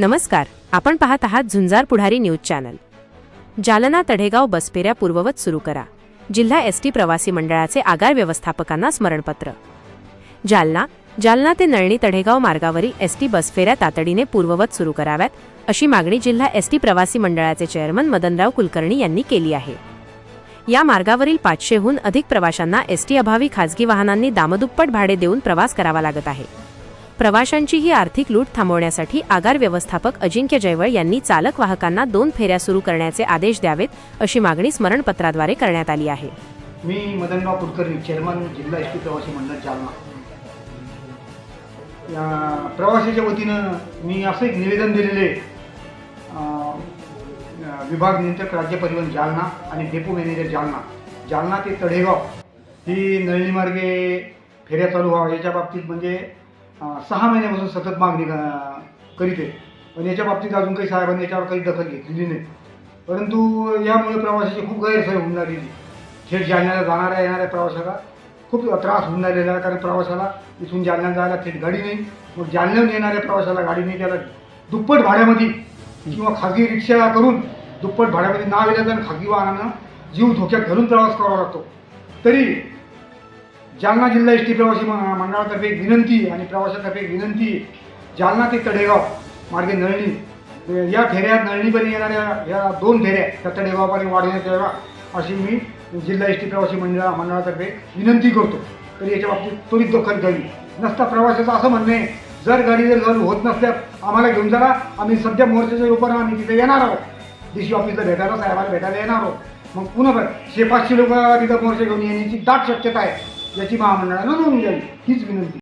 नमस्कार आपण पाहत आहात झुंजार पुढारी न्यूज चॅनल. जालना तढेगाव बसफेऱ्या पूर्ववत सुरू करा. जिल्हा एस टी प्रवासी मंडळाचे आगार व्यवस्थापकांना स्मरणपत्र. जालना जालना ते नळणी तढेगाव मार्गावरील एस टी बसफेऱ्या तातडीने पूर्ववत सुरू कराव्यात अशी मागणी जिल्हा एस टी प्रवासी मंडळाचे चेअरमन मदनराव कुलकर्णी यांनी केली आहे. या मार्गावरील पाचशेहून अधिक प्रवाशांना एस टी अभावी खासगी वाहनांनी दामदुप्पट भाडे देऊन प्रवास करावा लागत आहे. प्रवाशांची ही आर्थिक लूट थांबवण्यासाठी आगार व्यवस्थापक अजिंक्य जयवळ यांनी चालक वाहकांना दोन फेऱ्या सुरू करण्याचे आदेश द्यावेत अशी मागणी स्मरणपत्राद्वारे करण्यात आली आहे. मी मदनराव कुलकर्णी चेअरमन जिल्हा एस टी प्रवासी मंडळ जालना. या प्रवासाच्या वतीनं मी असं एक निवेदन दिलेले विभाग नियंत्रक राज्य परिवहन जालना आणि डेपो मॅनेजर जालना. जालना ते तळेगाव ही नळणी मार्गे फेऱ्या चालू व्हावा याच्या बाबतीत म्हणजे सहा महिन्यापासून सतत मागणी करीत आहे. पण याच्या बाबतीत अजून काही साहेबांनी याच्यावर काही दखल घेतलेली नाही. परंतु यामुळे प्रवासाची खूप गैरसोय होऊन राहिलेली थेट जालन्याला जाणाऱ्या येणाऱ्या प्रवाशाला खूप त्रास होऊन राहिलेला आहे. कारण प्रवासाला इथून जालन्यात जायला थेट गाडी नाही. मग जालन्याहून येणाऱ्या प्रवाशाला गाडी नाही. त्याला दुप्पट भाड्यामध्ये किंवा खाजगी रिक्षा करून दुप्पट भाड्यामध्ये नाव येण्याचा आणि खाजगी वाहनानं जीव धोक्यात घालून प्रवास करावा लागतो. तरी जालना जिल्हा एस टी प्रवासी म- मंडळातर्फे एक विनंती आणि प्रवाशातर्फे एक विनंती. जालना ते तडेगाव मार्गे नळणी. या फेऱ्यात नळणीपर्यंत येणाऱ्या या दोन फेऱ्या त्या तडेगावपर्यंत वाढवण्यात याव्या अशी मी जिल्हा एस टी प्रवासी मंडळा मंडळातर्फे विनंती करतो. तरी याच्या बाबतीत त्वरित दखल घ्यावी. नसता प्रवाशाचं असं म्हणणं आहे जर गाडी जर चालू होत नसल्यास आम्हाला घेऊन जाणार आम्ही सध्या मोर्चाच्या रूपानं आम्ही तिथे येणार आहोत. डी सी ऑफिसला भेटायला साहेबाला भेटायला येणार आहोत. मग पुन्हा शेपाचशे शे पाचशे लोक तिथं मोर्चा घेऊन येण्याची दाट शक्यता आहे. याची महामंडळानं नोंद घ्यावी हीच विनंती.